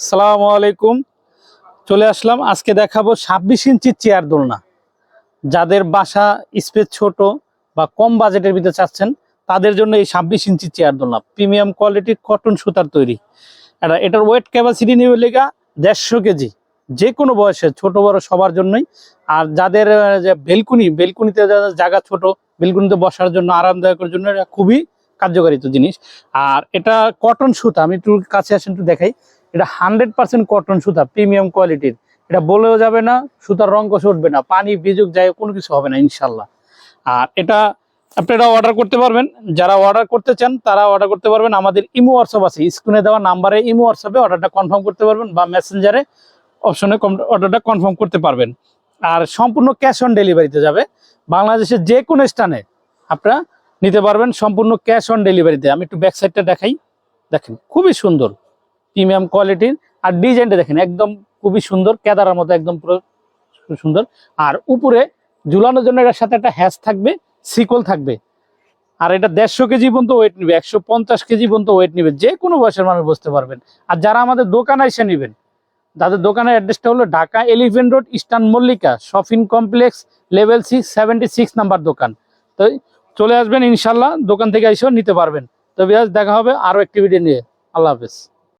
আসসালামু আলাইকুম। চলে আসলাম। আজকে দেখাবো ছাব্বিশ ইঞ্চির চেয়ার দোলনা। যাদের বাসা স্পেস ছোট বা কম বাজেটের ভিতরে চাচ্ছেন, তাদের জন্য এই ছাব্বিশ ইঞ্চি চেয়ার দোলনা। প্রিমিয়াম কোয়ালিটির কটন সুতার তৈরি। এটা এটার ওয়েট ক্যাপাসিটি নেবে লেগা দেড়শো কেজি। যে কোনো বয়সে ছোট বড় সবার জন্যই। আর যাদের বেলকুনি, বেলকুনিতে জায়গা ছোট, বেলকুনিতে বসার জন্য আরামদায়কের জন্য এটা খুবই কার্যকারিত জিনিস। আর এটা কটন সুতা, আমি একটু কাছে আসেন, একটু দেখাই। এটা হান্ড্রেড পার্সেন্ট কটন সুতা, প্রিমিয়াম কোয়ালিটির। এটা বলেও যাবে না, সুতার রং কষে উঠবে না, পানি বিজুক যায় কোনো কিছু হবে না, ইনশাল্লাহ। আর এটা আপনারা অর্ডার করতে পারবেন। যারা অর্ডার করতে চান, তারা অর্ডার করতে পারবেন। আমাদের ইমো হোয়াটসঅ্যাপ আছে স্ক্রিনে দেওয়া নাম্বারে ইমো হোয়াটসঅ্যাপে অর্ডারটা কনফার্ম করতে পারবেন বা মেসেঞ্জারে অপশনে অর্ডারটা কনফার্ম করতে পারবেন। আর সম্পূর্ণ ক্যাশ অন ডেলিভারিতে যাবে। বাংলাদেশের যে কোনো স্থানে আপনারা নিতে পারবেন সম্পূর্ণ ক্যাশ অন ডেলিভারিতে আমি একটু ব্যাক সাইডটা দেখাই। দেখেন, খুবই সুন্দর। প্রিমিয়াম কোয়ালিটির আর ডিজাইনটা দেখেন, একদম খুবই সুন্দর, কেদারার মতো একদম পুরো সুন্দর। আর উপরে ঝুলানোর জন্য এটার সাথে একটা হ্যাশ থাকবে সিকল থাকবে। আর এটা দেড়শো কেজি পর্যন্ত ওয়েট নিবে, একশো পঞ্চাশ কেজি পর্যন্ত ওয়েট নিবে, যে কোনো বয়সের মানুষ বসতে পারবেন। আর যারা আমাদের দোকানে এসে নেবেন, তাদের দোকানের অ্যাড্রেসটা হলো Dhaka elephant road, eastern Mallika, shopping complex, level six seventy six number দোকান। তো চলে আসবেন, ইনশাল্লাহ দোকান থেকে এসেও নিতে পারবেন। তো বিয়াজ দেখা হবে আরও একটি ভিডিও নিয়ে। আল্লাহ হাফেজ।